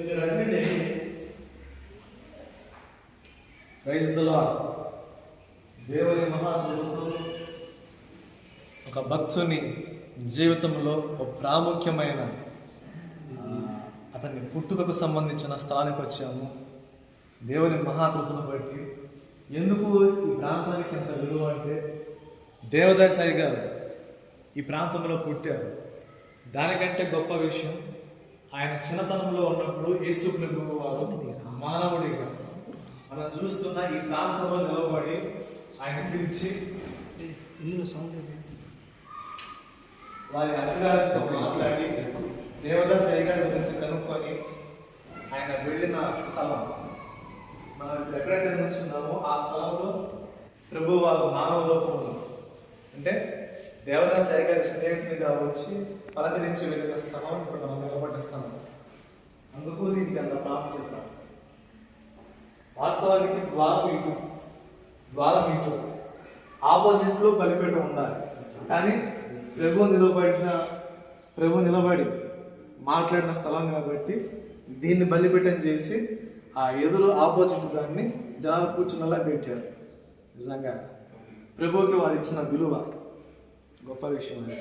ఇది రండి దేవుని మహాదేవుడు ఒక భక్తుని జీవితంలో ఒక ప్రాముఖ్యమైన అతని పుట్టుకకు సంబంధించిన స్థలానికి వచ్చాము. దేవుని మహాకృపను బట్టి ఎందుకు ఈ ప్రాంతానికి ఎంత విలువ అంటే దేవదాసాయి గారు ఈ ప్రాంతంలో పుట్టారు. దానికంటే గొప్ప విషయం ఆయన చిన్నతనంలో ఉన్నప్పుడు యేసు ప్రభు వారు మానవుడిగా మనం చూస్తున్న ఈ ప్రాంతంలో నిలబడి ఆయన పిలిచి వారి అత్తగారితో మాట్లాడి దేవదాస్ అయ్య గారి గురించి కనుక్కొని ఆయన వెళ్ళిన స్థలం మనం ఇప్పుడు ఎక్కడైతే నుంచున్నామో ఆ స్థలంలో ప్రభు వారు మానవ రూపంలో అంటే దేవదాస్ అయ్య గారి స్నేహితునిగా వచ్చి పలకరించి వెళ్ళిన స్థలం ఇప్పుడు మనం నిలబడ్డ స్థలం అందుకు దీనికి అంత ప్రాముఖ్యత. వాస్తవానికి ద్వారం ఇటు ద్వారం ఇటు. ఆపోజిట్లో బలిపేట ఉండాలి. కానీ ప్రభు నిలబడిన ప్రభు నిలబడి మాట్లాడిన స్థలం కాబట్టి దీన్ని బలిపీఠం చేసి ఆ ఎదురు ఆపోజిట్ దాన్ని జనాలు కూర్చున్నలా పెట్టారు. నిజంగా ప్రభుకి వారు ఇచ్చిన విలువ. గొప్ప విషయం అది